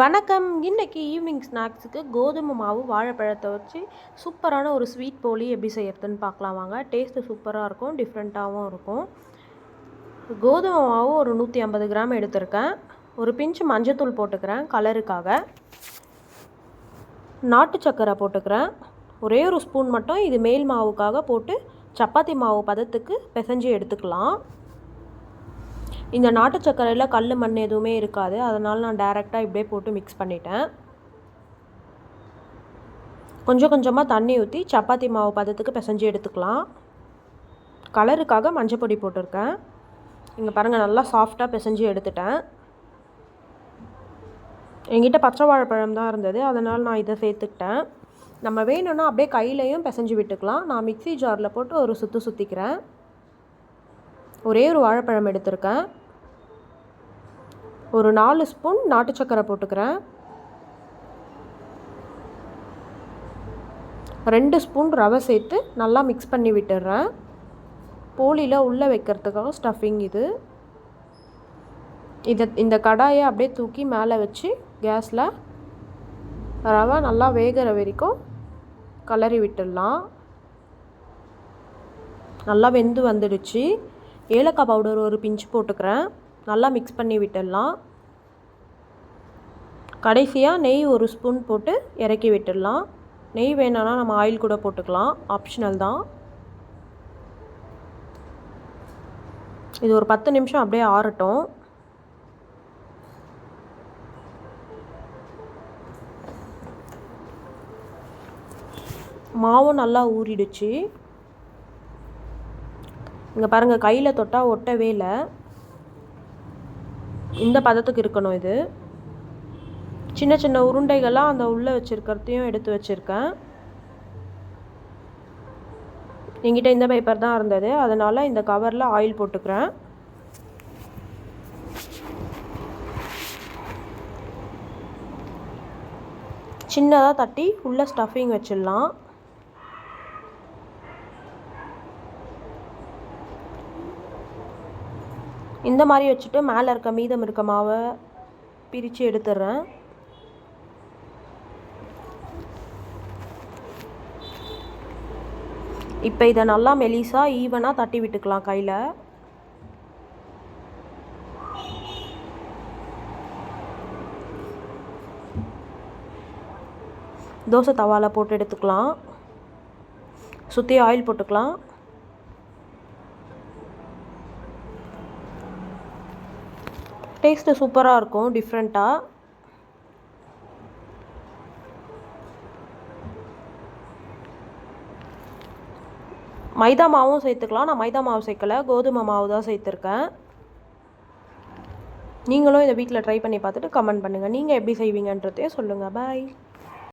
வணக்கம். இன்னைக்கு ஈவினிங் ஸ்நாக்ஸுக்கு கோதுமை மாவு வாழைப்பழத்தை வச்சு சூப்பரான ஒரு ஸ்வீட் போலி எப்படி செய்யறதுன்னு பார்க்கலாம் வாங்க. டேஸ்ட்டு சூப்பராக இருக்கும் டிஃப்ரெண்ட்டாகவும் இருக்கும். கோதுமை மாவு ஒரு நூற்றி ஐம்பது கிராம் எடுத்திருக்கேன். ஒரு பிஞ்சு மஞ்சத்தூள் போட்டுக்கிறேன் கலருக்காக நாட்டு சக்கரை போட்டுக்கிறேன். ஒரே ஒரு ஸ்பூன் மட்டும் இது மேல் மாவுக்காக போட்டு சப்பாத்தி மாவு பதத்துக்கு பிசைஞ்சு எடுத்துக்கலாம். இந்த நாட்டு சர்க்கரையில் கல் மண் எதுவுமே இருக்காது. அதனால் நான் டேரெக்டாக இப்படியே போட்டு மிக்ஸ் பண்ணிட்டேன். கொஞ்சம் கொஞ்சமாக தண்ணி ஊற்றி சப்பாத்தி மாவு பதத்துக்கு பிசைஞ்சு எடுத்துக்கலாம். கலருக்காக மஞ்சள் பொடி போட்டிருக்கேன். இங்கே பாருங்கள் நல்லா சாஃப்டாக பிசைஞ்சு எடுத்துட்டேன். என்கிட்ட பச்சை வாழைப்பழம் தான் இருந்தது. அதனால் நான் இதை சேர்த்துக்கிட்டேன். நம்ம வேணும்னா அப்படியே கையிலையும் பிசைஞ்சு விட்டுக்கலாம். நான் மிக்சி ஜாரில் போட்டு ஒரு சுற்று சுற்றிக்கிறேன் ஒரே ஒரு வாழைப்பழம் எடுத்திருக்கேன். ஒரு நாலு ஸ்பூன் நாட்டு சக்கரை போட்டுக்கிறேன். ரெண்டு ஸ்பூன் ரவை சேர்த்து நல்லா மிக்ஸ் பண்ணி விட்டுடுறேன் போலியில் உள்ளே வைக்கிறதுக்காக ஸ்டஃபிங் இது. இதை இந்த கடாயை அப்படியே தூக்கி மேலே வச்சு கேஸில் ரவை நல்லா வேகிற வரைக்கும் கலரி விட்டுடலாம். நல்லா வெந்து வந்துடுச்சு. ஏலக்காய் பவுடர் ஒரு பிஞ்சு போட்டுக்கிறேன். நல்லா மிக்ஸ் பண்ணி விட்டுடலாம். கடைசியாக நெய் ஒரு ஸ்பூன் போட்டு இறக்கி விட்டுடலாம். நெய் வேணான்னா நம்ம ஆயில் கூட போட்டுக்கலாம். ஆப்ஷனல் தான். இது ஒரு பத்து நிமிஷம் அப்படியே ஆறட்டும். மாவும் நல்லா ஊறிடுச்சு. இங்கே பாருங்கள் கையில் தொட்டால் ஒட்டவே இல்லை. இந்த பதத்துக்கு இருக்கணும் இது. சின்ன சின்ன உருண்டைகளாக அந்த உள்ளே வச்சுருக்கிறதையும் எடுத்து வச்சுருக்கேன். என்கிட்ட இந்த பேப்பர் தான் இருந்தது. அதனால் இந்த கவரில் ஆயில் போட்டுக்கிறேன். சின்னதாக தட்டி உள்ளே ஸ்டஃபிங் வச்சிடலாம். இந்த மாதிரி வச்சுட்டு மேலே இருக்க மீதம் இருக்க மாவை பிரித்து எடுத்துடுறேன். இப்போ இதை நல்லா மெலிசாக ஈவனாக தட்டி விட்டுக்கலாம் கையில். தோசை தவாவில் போட்டு எடுத்துக்கலாம். சுற்றி ஆயில் போட்டுக்கலாம். டேஸ்ட்டு சூப்பராக இருக்கும் டிஃப்ரெண்ட்டாக மைதா மாவும் சேர்த்துக்கலாம். நான் மைதா மாவு சேர்க்கலை. கோதுமை மாவு தான் சேர்த்துருக்கேன். நீங்களும் இதை வீட்டில் ட்ரை பண்ணி பார்த்துட்டு கமெண்ட் பண்ணுங்கள் நீங்கள் எப்படி செய்வீங்கன்றதையும் சொல்லுங்கள் பாய்